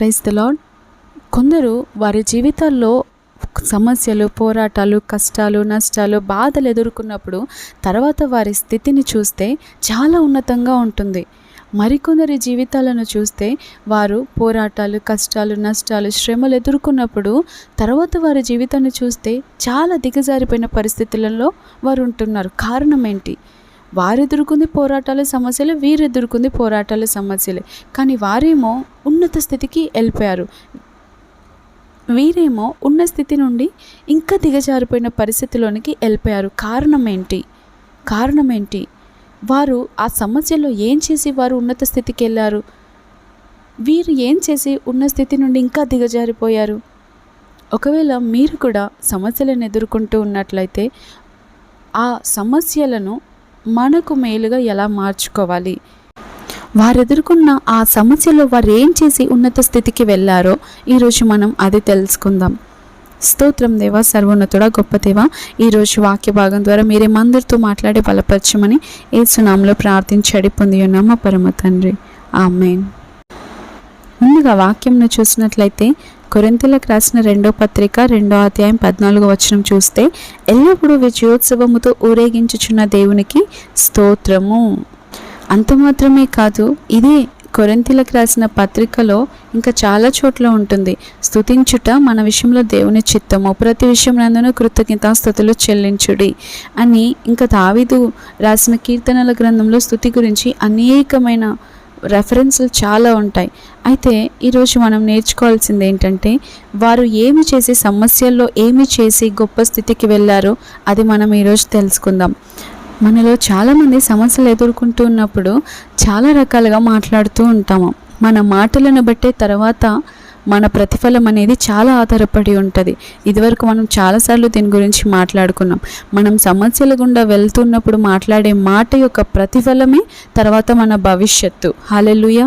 Praise the lord కొందరు వారి జీవితాల్లో సమస్యలు పోరాటాలు కష్టాలు నష్టాలు బాధలు ఎదుర్కొన్నప్పుడు తర్వాత వారి స్థితిని చూస్తే చాలా ఉన్నతంగా ఉంటుంది. మరికొందరి జీవితాలను చూస్తే వారు పోరాటాలు కష్టాలు నష్టాలు శ్రమలు ఎదుర్కొన్నప్పుడు తర్వాత వారి జీవితాన్ని చూస్తే చాలా దిగజారిపోయిన పరిస్థితులలో వారు ఉంటున్నారు. కారణం ఏంటి? వారు ఎదుర్కొంది పోరాటాల సమస్యలు వీరు ఎదుర్కొంది పోరాటాల సమస్యలే. కానీ వారేమో ఉన్నత స్థితికి వెళ్ళిపోయారు. వీరేమో ఉన్న స్థితి నుండి ఇంకా దిగజారిపోయిన పరిస్థితిలోనికి వెళ్ళిపోయారు. కారణం ఏంటి కారణం ఏంటి వారు ఆ సమస్యలో ఏం చేసి వారు ఉన్నత స్థితికి వెళ్ళారు? వీరు ఏం చేసి ఉన్న స్థితి నుండి ఇంకా దిగజారిపోయారు? ఒకవేళ మీరు కూడా సమస్యలను ఎదుర్కొంటూ ఉన్నట్లయితే ఆ సమస్యలను మనకు మేలుగా ఎలా మార్చుకోవాలి? వారు ఎదుర్కొన్న ఆ సమస్యలో వారు ఏం చేసి ఉన్నత స్థితికి వెళ్ళారో ఈరోజు మనం అది తెలుసుకుందాం. స్తోత్రం దేవ సర్వోన్నతుడ గొప్ప దేవ ఈరోజు వాక్య భాగం ద్వారా మీరే మందరితో మాట్లాడి బలపరచమని ఏ సునాంలో ప్రార్థించడి పొంది ఉన్నామా పరమ తండ్రి. ఆమెన్. ముందుగా వాక్యంను చూసినట్లయితే కొరింతలకు రాసిన రెండో పత్రిక రెండో అధ్యాయం పద్నాలుగో వచనం చూస్తే ఎల్లప్పుడూ విజయోత్సవముతో ఊరేగించుచున్న దేవునికి స్తోత్రము. అంత మాత్రమే కాదు ఇదే కొరింతలకు రాసిన పత్రికలో ఇంకా చాలా చోట్ల ఉంటుంది. స్థుతించుట మన విషయంలో దేవుని చిత్తము. ప్రతి విషయంలో కృతజ్ఞతాస్థుతులు చెల్లించుడి అని ఇంకా దావిదు రాసిన కీర్తనల గ్రంథంలో స్థుతి గురించి అనేకమైన రెఫరెన్స్లు చాలా ఉంటాయి. అయితే ఈరోజు మనం నేర్చుకోవాల్సింది ఏంటంటే వారు ఏమి చేసి సమస్యల్లో ఏమి చేసి గొప్ప స్థితికి వెళ్ళారో అది మనం ఈరోజు తెలుసుకుందాం. మనలో చాలామంది సమస్యలు ఎదుర్కొంటూ ఉన్నప్పుడు చాలా రకాలుగా మాట్లాడుతూ ఉంటాము. మన మాటలను బట్టే తర్వాత మన ప్రతిఫలం అనేది చాలా ఆధారపడి ఉంటుంది. ఇదివరకు మనం చాలాసార్లు దీని గురించి మాట్లాడుకున్నాం. మనం సమస్యల గుండా వెళ్తున్నప్పుడు మాట్లాడే మాట యొక్క ప్రతిఫలమే తర్వాత మన భవిష్యత్తు. హాలెలుయ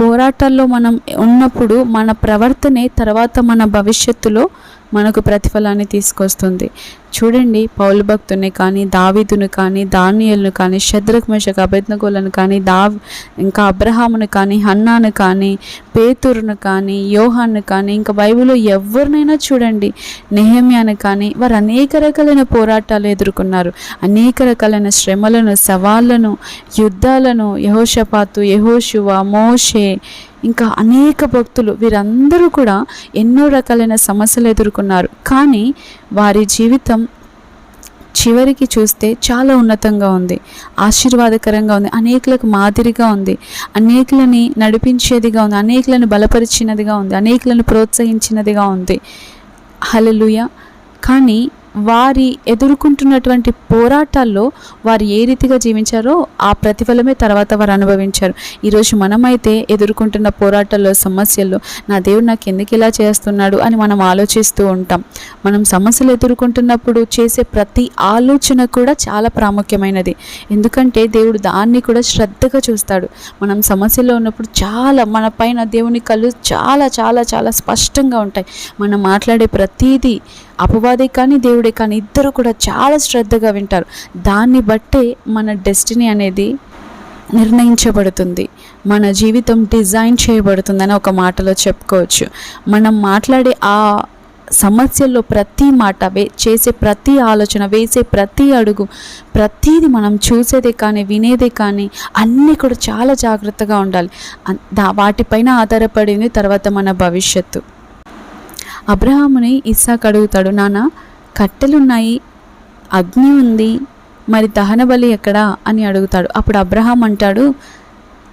పోరాటాల్లో మనం ఉన్నప్పుడు మన ప్రవర్తనే తర్వాత మన భవిష్యత్తులో మనకు ప్రతిఫలాన్ని తీసుకొస్తుంది. చూడండి పౌలు భక్తుని కానీ దావీదును కానీ దానియల్ను కానీ శద్రక్ మషక్ అభెజ్ఞగోలను కానీ దా ఇంకా అబ్రహామును కానీ హన్నాను కానీ పేతురును కానీ యోహాన్ను కానీ ఇంకా బైబిల్లో ఎవరినైనా చూడండి నెహమ్యాను కానీ వారు అనేక రకాలైన పోరాటాలు ఎదుర్కొన్నారు. అనేక రకాలైన శ్రమలను సవాళ్ళను యుద్ధాలను యహోషపాతు యహోశువ మోషే ఇంకా అనేక భక్తులు వీరందరూ కూడా ఎన్నో రకాలైన సమస్యలు ఎదుర్కొన్నారు. కానీ వారి జీవితం చివరికి చూస్తే చాలా ఉన్నతంగా ఉంది. ఆశీర్వాదకరంగా ఉంది. అనేకులకు మాదిరిగా ఉంది. అనేకులని నడిపించేదిగా ఉంది. అనేకులను బలపరిచినదిగా ఉంది. అనేకులను ప్రోత్సహించినదిగా ఉంది. హలలుయ కానీ వారి ఎదుర్కొంటున్నటువంటి పోరాటాల్లో వారు ఏ రీతిగా జీవించారో ఆ ప్రతిఫలమే తర్వాత వారు అనుభవించారు. ఈరోజు మనమైతే ఎదుర్కొంటున్న పోరాటాల్లో సమస్యల్లో నా దేవుడు నాకు ఎందుకు ఇలా చేస్తున్నాడు అని మనం ఆలోచిస్తూ ఉంటాం. మనం సమస్యలు ఎదుర్కొంటున్నప్పుడు చేసే ప్రతి ఆలోచన కూడా చాలా ప్రాముఖ్యమైనది. ఎందుకంటే దేవుడు దాన్ని కూడా శ్రద్ధగా చూస్తాడు. మనం సమస్యలో ఉన్నప్పుడు చాలా మన పైన దేవుని కళ్ళు చాలా చాలా చాలా స్పష్టంగా ఉంటాయి. మనం మాట్లాడే ప్రతీదీ అపవాదే కానీ దేవుడే కానీ ఇద్దరు కూడా చాలా శ్రద్ధగా వింటారు. దాన్ని బట్టే మన డెస్టినీ అనేది నిర్ణయించబడుతుంది. మన జీవితం డిజైన్ చేయబడుతుందని ఒక మాటలో చెప్పుకోవచ్చు. మనం మాట్లాడే ఆ సమస్యల్లో ప్రతి మాట వే చేసే ప్రతి ఆలోచన వేసే ప్రతి అడుగు ప్రతీది మనం చూసేదే కానీ వినేదే కానీ అన్నీ కూడా చాలా జాగ్రత్తగా ఉండాలి. దా వాటిపైన ఆధారపడింది తర్వాత మన భవిష్యత్తు. అబ్రహాముని ఇస్సాక్ అడుగుతాడు నాన్న కట్టెలున్నాయి అగ్ని ఉంది మరి దహన బలి ఎక్కడా? అని అడుగుతాడు. అప్పుడు అబ్రహాం అంటాడు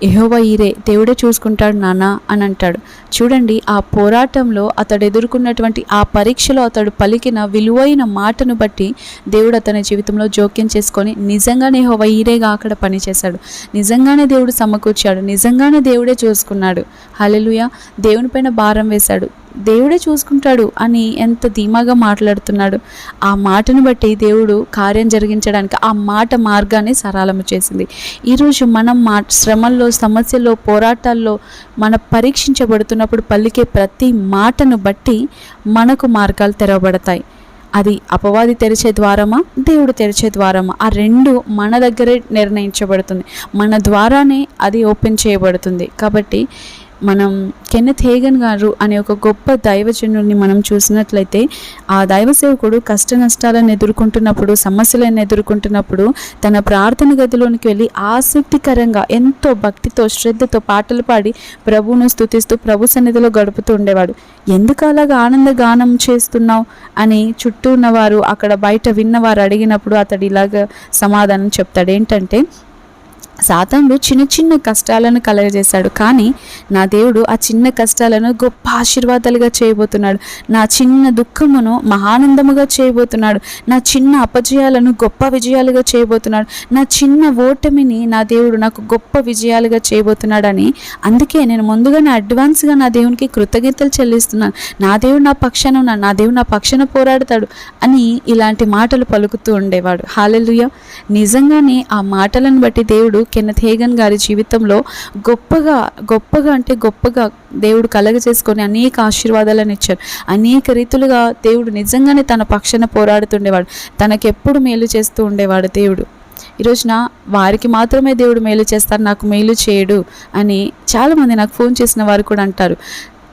యెహోవా ఈరే దేవుడే చూసుకుంటాడు నాన్న అని అంటాడు. చూడండి ఆ పోరాటంలో అతడు ఎదుర్కొన్నటువంటి ఆ పరీక్షలో అతడు పలికిన విలువైన మాటను బట్టి దేవుడు అతని జీవితంలో జోక్యం చేసుకొని నిజంగానే యెహోవా ఈరేగా అక్కడ పనిచేశాడు. నిజంగానే దేవుడు సమకూర్చాడు. నిజంగానే దేవుడే చూసుకున్నాడు. హల్లెలూయా. దేవునిపైన భారం వేశాడు. దేవుడే చూసుకుంటాడు అని ఎంత ధీమాగా మాట్లాడుతున్నాడు. ఆ మాటను బట్టి దేవుడు కార్యం జరిగించడానికి ఆ మాట మార్గాన్ని సరళము చేసింది. ఈరోజు మనం మా శ్రమల్లో సమస్యల్లో పోరాటాల్లో మన పరీక్షించబడుతున్నప్పుడు పలికే ప్రతి మాటను బట్టి మనకు మార్గాలు తెరవబడతాయి. అది అపవాది తెరిచే ద్వారమా దేవుడు తెరిచే ద్వారమా? ఆ రెండు మన దగ్గరే నిర్ణయించబడుతుంది. మన ద్వారానే అది ఓపెన్ చేయబడుతుంది. కాబట్టి మనం కెన్నెత్ హేగన్ గారు అనే ఒక గొప్ప దైవజనుల్ని మనం చూసినట్లయితే ఆ దైవ సేవకుడు కష్ట నష్టాలను ఎదుర్కొంటున్నప్పుడు సమస్యలను ఎదుర్కొంటున్నప్పుడు తన ప్రార్థన గదిలోనికి వెళ్ళి ఆసక్తికరంగా ఎంతో భక్తితో శ్రద్ధతో పాటలు పాడి ప్రభువును స్తుతిస్తూ ప్రభు సన్నిధిలో గడుపుతూ ఉండేవాడు. ఎందుకు అలాగా ఆనంద గానం చేస్తున్నావు? అని చుట్టూ ఉన్నవారు అక్కడ బయట విన్నవారు అడిగినప్పుడు అతడు ఇలాగ సమాధానం చెప్తాడు. ఏంటంటే సాతానుడు చిన్న చిన్న కష్టాలను కలగజేశాడు. కానీ నా దేవుడు ఆ చిన్న కష్టాలను గొప్ప ఆశీర్వాదాలుగా చేయబోతున్నాడు. నా చిన్న దుఃఖమును మహానందముగా చేయబోతున్నాడు. నా చిన్న అపజయాలను గొప్ప విజయాలుగా చేయబోతున్నాడు. నా చిన్న ఓటమిని నా దేవుడు నాకు గొప్ప విజయాలుగా చేయబోతున్నాడని అందుకే నేను ముందుగానే అడ్వాన్స్గా నా దేవునికి కృతజ్ఞతలు చెల్లిస్తున్నాను. నా దేవుడు నా పక్షాన ఉన్నాడు నా దేవుడు నా పక్షాన పోరాడతాడు అని ఇలాంటి మాటలు పలుకుతూ ఉండేవాడు. హాలెలుయ నిజంగానే ఆ మాటలను బట్టి దేవుడు కెన్నత్ హేగన్ గారి జీవితంలో గొప్పగా గొప్పగా అంటే గొప్పగా దేవుడు కలగ చేసుకొని అనేక ఆశీర్వాదాలను ఇచ్చారు. అనేక రీతులుగా దేవుడు నిజంగానే తన పక్షాన పోరాడుతుండేవాడు. తనకెప్పుడు మేలు చేస్తూ ఉండేవాడు దేవుడు. ఈ రోజున వారికి మాత్రమే దేవుడు మేలు చేస్తారు నాకు మేలు చేయడు అని చాలామంది నాకు ఫోన్ చేసిన వారు కూడా అంటారు.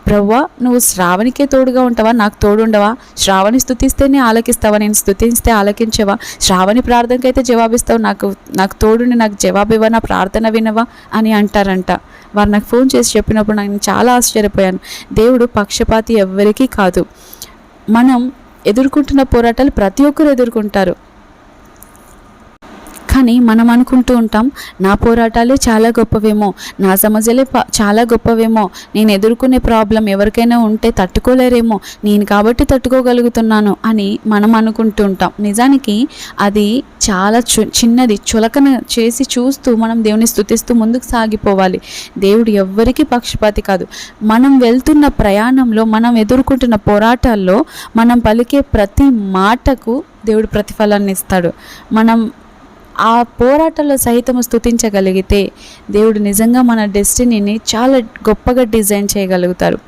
ప్రవ్వా నువ్వు శ్రావణికే తోడుగా ఉంటావా? నాకు తోడుండవా? శ్రావణి స్థుతిస్తేనే ఆలకిస్తావా? నేను స్థుతిస్తే ఆలకించవా? శ్రావణి ప్రార్థనకైతే జవాబిస్తావు. నాకు నాకు తోడుని నాకు జవాబు ఇవ్వ నా ప్రార్థన వినవా అని అంటారంట. వారు నాకు ఫోన్ చేసి చెప్పినప్పుడు నేను చాలా ఆశ్చర్యపోయాను. దేవుడు పక్షపాతి ఎవ్వరికీ కాదు. మనం ఎదుర్కొంటున్న పోరాటాలు ప్రతి ఒక్కరు ఎదుర్కొంటారు. కానీ మనం అనుకుంటూ ఉంటాం నా పోరాటాలే చాలా గొప్పవేమో నా సమస్యలే ప- చాలా గొప్పవేమో నేను ఎదుర్కొనే ప్రాబ్లం ఎవరికైనా ఉంటే తట్టుకోలేరేమో నేను కాబట్టి తట్టుకోగలుగుతున్నాను అని మనం అనుకుంటూ ఉంటాం. నిజానికి అది చాలా చు చిన్నది చులకన చేసి చూస్తూ మనం దేవుని స్థుతిస్తూ ముందుకు సాగిపోవాలి. దేవుడు ఎవ్వరికీ పక్షపాతి కాదు. మనం వెళ్తున్న ప్రయాణంలో మనం ఎదుర్కొంటున్న పోరాటాల్లో మనం పలికే ప్రతి మాటకు దేవుడు ప్రతిఫలాన్ని ఇస్తాడు. మనం ఆ పోరాటంలో సహితము స్థుతించగలిగితే దేవుడు నిజంగా మన డెస్టినీని చాలా గొప్పగా డిజైన్ చేయగలుగుతారు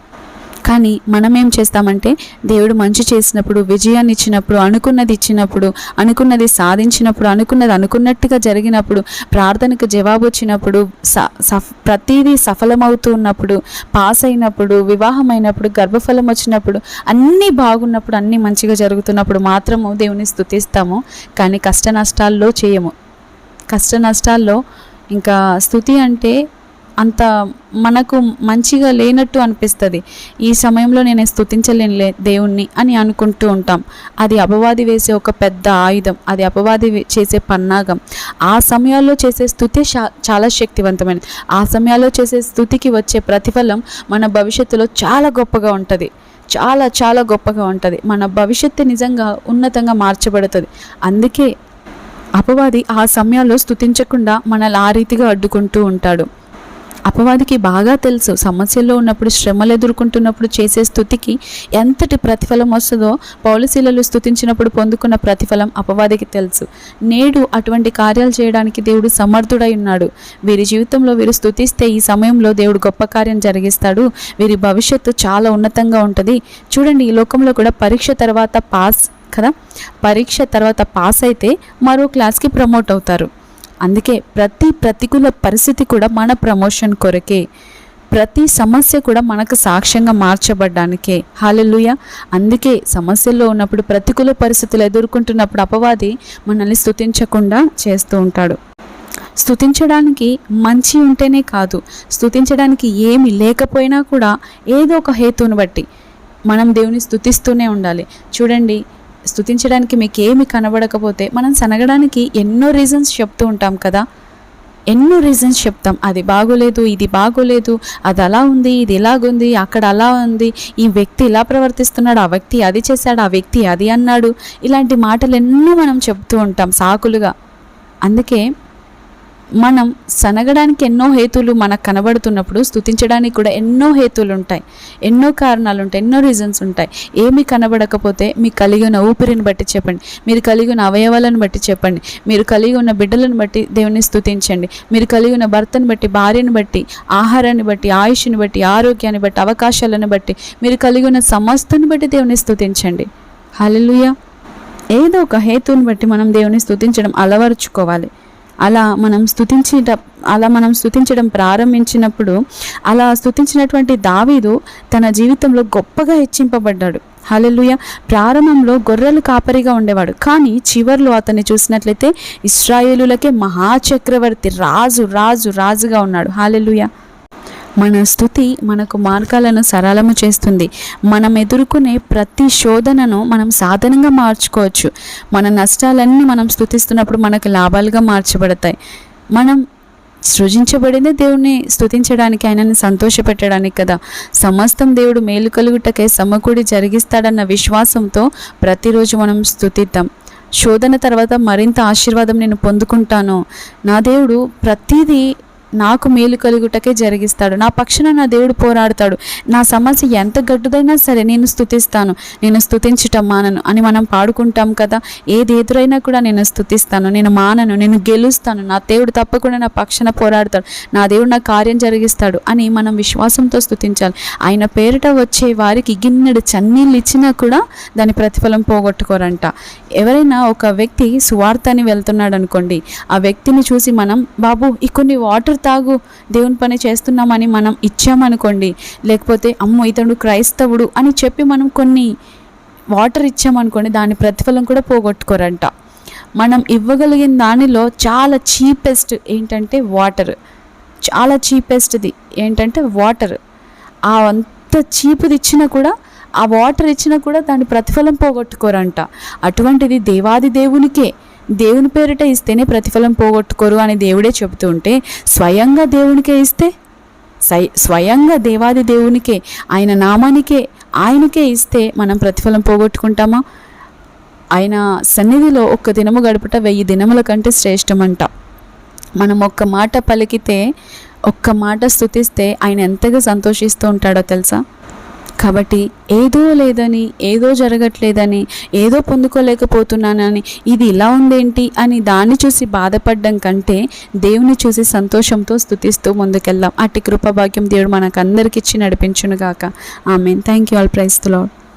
కానీ మనం ఏం చేస్తామంటే దేవుడు మంచి చేసినప్పుడు విజయాన్ని ఇచ్చినప్పుడు అనుకున్నది ఇచ్చినప్పుడు అనుకున్నది సాధించినప్పుడు అనుకున్నది అనుకున్నట్టుగా జరిగినప్పుడు ప్రార్థనకు జవాబు వచ్చినప్పుడు స సఫ్ ప్రతిదీ సఫలమవుతూ ఉన్నప్పుడు పాస్ అయినప్పుడు వివాహం అయినప్పుడు గర్భఫలం వచ్చినప్పుడు అన్నీ బాగున్నప్పుడు అన్నీ మంచిగా జరుగుతున్నప్పుడు మాత్రము దేవుని స్థుతిస్తాము. కానీ కష్ట నష్టాల్లో చేయము. కష్ట నష్టాల్లో ఇంకా స్థుతి అంటే అంత మనకు మంచిగా లేనట్టు అనిపిస్తుంది. ఈ సమయంలో నేను స్థుతించలేనులే దేవుణ్ణి అని అనుకుంటూ ఉంటాం. అది అపవాది వేసే ఒక పెద్ద ఆయుధం. అది అపవాది చేసే పన్నాగం. ఆ సమయాల్లో చేసే స్థుతి చాలా శక్తివంతమైనది. ఆ సమయాల్లో చేసే స్థుతికి వచ్చే ప్రతిఫలం మన భవిష్యత్తులో చాలా గొప్పగా ఉంటుంది. చాలా చాలా గొప్పగా ఉంటుంది. మన భవిష్యత్తు నిజంగా ఉన్నతంగా మార్చబడుతుంది. అందుకే అపవాది ఆ సమయాల్లో స్థుతించకుండా మనల్ని ఆ రీతిగా అడ్డుకుంటూ ఉంటాడు. అపవాదికి బాగా తెలుసు. సమస్యల్లో ఉన్నప్పుడు శ్రమలు ఎదుర్కొంటున్నప్పుడు చేసే స్థుతికి ఎంతటి ప్రతిఫలం వస్తుందో పౌలశీలలు స్థుతించినప్పుడు పొందుకున్న ప్రతిఫలం అపవాదికి తెలుసు. నేడు అటువంటి కార్యాలు చేయడానికి దేవుడు సమర్థుడై ఉన్నాడు. వీరి జీవితంలో వీరు స్థుతిస్తే ఈ సమయంలో దేవుడు గొప్ప కార్యం జరిగిస్తాడు. వీరి భవిష్యత్తు చాలా ఉన్నతంగా ఉంటుంది. చూడండి ఈ లోకంలో కూడా పరీక్ష తర్వాత పాస్ కదా? పరీక్ష తర్వాత పాస్ అయితే మరో క్లాస్కి ప్రమోట్ అవుతారు. అందుకే ప్రతి ప్రతికూల పరిస్థితి కూడా మన ప్రమోషన్ కొరకే ప్రతి సమస్య కూడా మనకు సాక్ష్యంగా మార్చబడ్డానికే. హాలెలుయ. అందుకే సమస్యల్లో ఉన్నప్పుడు ప్రతికూల పరిస్థితులు ఎదుర్కొంటున్నప్పుడు అపవాది మనల్ని స్థుతించకుండా చేస్తూ ఉంటాడు. స్థుతించడానికి మంచి ఉంటేనే కాదు స్థుతించడానికి ఏమి లేకపోయినా కూడా ఏదో ఒక హేతువును బట్టి మనం దేవుని స్థుతిస్తూనే ఉండాలి. చూడండి స్థుతించడానికి మీకు ఏమి కనబడకపోతే మనం సనగడానికి ఎన్నో రీజన్స్ చెప్తూ ఉంటాం కదా. ఎన్నో రీజన్స్ చెప్తాం. అది బాగోలేదు ఇది బాగోలేదు అది అలా ఉంది ఇది ఇలాగుంది అక్కడ అలా ఉంది. ఈ వ్యక్తి ఇలా ప్రవర్తిస్తున్నాడు ఆ వ్యక్తి అది చేశాడు ఆ వ్యక్తి అది అన్నాడు. ఇలాంటి మాటలు ఎన్నో మనం చెప్తూ ఉంటాం సాకులుగా. అందుకే మనం సనగడానికి ఎన్నో హేతులు మనకు కనబడుతున్నప్పుడు స్థుతించడానికి కూడా ఎన్నో హేతులు ఉంటాయి ఎన్నో కారణాలు ఉంటాయి ఎన్నో రీజన్స్ ఉంటాయి. ఏమి కనబడకపోతే మీకు కలిగి ఉన్న ఊపిరిని బట్టి చెప్పండి. మీరు కలిగి ఉన్న అవయవాలను బట్టి చెప్పండి. మీరు కలిగి ఉన్న బిడ్డలను బట్టి దేవుని స్థుతించండి మీరు కలిగి ఉన్న భర్తను బట్టి భార్యను బట్టి ఆహారాన్ని బట్టి ఆయుష్ని బట్టి ఆరోగ్యాన్ని బట్టి అవకాశాలను బట్టి మీరు కలిగి ఉన్న సమస్తను బట్టి దేవుని స్థుతించండి హల్లెలూయా ఏదో ఒక హేతువుని బట్టి మనం దేవుని స్థుతించడం అలవరుచుకోవాలి. అలా మనం స్థుతించేట అలా మనం స్తుతించడం ప్రారంభించినప్పుడు అలా స్తుతించినటువంటి దావీదు తన జీవితంలో గొప్పగా హెచ్చింపబడ్డాడు. హల్లెలూయ. ప్రారంభంలో గొర్రెలు కాపరిగా ఉండేవాడు. కానీ చివర్లో అతన్ని చూసినట్లయితే ఇస్రాయేలులకే మహాచక్రవర్తి రాజు రాజు రాజుగా ఉన్నాడు. హాలెలుయ మన స్థుతి మనకు మార్గాలను సరళము చేస్తుంది. మనం ఎదుర్కొనే ప్రతి శోధనను మనం సాధనంగా మార్చుకోవచ్చు. మన నష్టాలన్నీ మనం స్థుతిస్తున్నప్పుడు మనకు లాభాలుగా మార్చబడతాయి. మనం సృజించబడిందే దేవుణ్ణి స్థుతించడానికి ఆయనని సంతోషపెట్టడానికి కదా. సమస్తం దేవుడు మేలు కలుగుటకే సమకూడి జరిగిస్తాడన్న విశ్వాసంతో ప్రతిరోజు మనం స్థుతిద్దాం. శోధన తర్వాత మరింత ఆశీర్వాదం నేను పొందుకుంటాను. నా దేవుడు ప్రతిదీ నాకు మేలు కలుగుటకే జరిగిస్తాడు. నా పక్షన నా దేవుడు పోరాడతాడు. నా సమస్య ఎంత గడ్డుదైనా సరే నేను స్థుతిస్తాను. నేను స్థుతించటం మానను అని మనం పాడుకుంటాం కదా. ఏది ఎదురైనా కూడా నేను స్థుతిస్తాను. నేను మానను నేను గెలుస్తాను. నా దేవుడు తప్పకుండా నా పక్షన పోరాడతాడు. నా దేవుడు నా కార్యం జరిగిస్తాడు అని మనం విశ్వాసంతో స్థుతించాలి. ఆయన పేరిట వచ్చే వారికి గిన్నెడు చన్నీళ్ళు ఇచ్చినా కూడా దాని ప్రతిఫలం పోగొట్టుకోరంట. ఎవరైనా ఒక వ్యక్తి సువార్తని వెళ్తున్నాడు అనుకోండి ఆ వ్యక్తిని చూసి మనం బాబు ఈ కొన్ని వాటర్ తాగు దేవుని పని చేస్తున్నామని మనం ఇచ్చామనుకోండి లేకపోతే అమ్మో ఇతడు క్రైస్తవుడు అని చెప్పి మనం కొన్ని వాటర్ ఇచ్చామనుకోండి దాని ప్రతిఫలం కూడా పోగొట్టుకోరంట. మనం ఇవ్వగలిగిన దానిలో చాలా చీపెస్ట్ ఏంటంటే వాటర్. చాలా చీపెస్ట్ది ఏంటంటే వాటర్. ఆ అంత చీపుది ఇచ్చినా కూడా ఆ వాటర్ ఇచ్చినా కూడా దాని ప్రతిఫలం పోగొట్టుకోరంట. అటువంటిది దేవాది దేవునికే. దేవుని పేరిట ఇస్తేనే ప్రతిఫలం పోగొట్టుకోరు అని దేవుడే చెబుతూ ఉంటే స్వయంగా దేవునికే ఇస్తే సై స్వయంగా దేవాది దేవునికే ఆయన నామానికే ఆయనకే ఇస్తే మనం ప్రతిఫలం పోగొట్టుకుంటామా? ఆయన సన్నిధిలో ఒక్క దినము గడుపుట వెయ్యి దినముల కంటే శ్రేష్టమంట. మనం ఒక్క మాట పలికితే ఒక్క మాట స్థుతిస్తే ఆయన ఎంతగా సంతోషిస్తూ ఉంటాడో తెలుసా? కాబట్టి ఏదో లేదని ఏదో జరగట్లేదని ఏదో పొందుకోలేకపోతున్నానని ఇది ఇలా ఉందేంటి అని దాన్ని చూసి బాధపడడం కంటే దేవుని చూసి సంతోషంతో స్థుతిస్తూ ముందుకెళ్దాం. అట్టి కృపభాగ్యం దేవుడు మనకు అందరికి నడిపించునుగాక. ఆమె thank you all praise Lord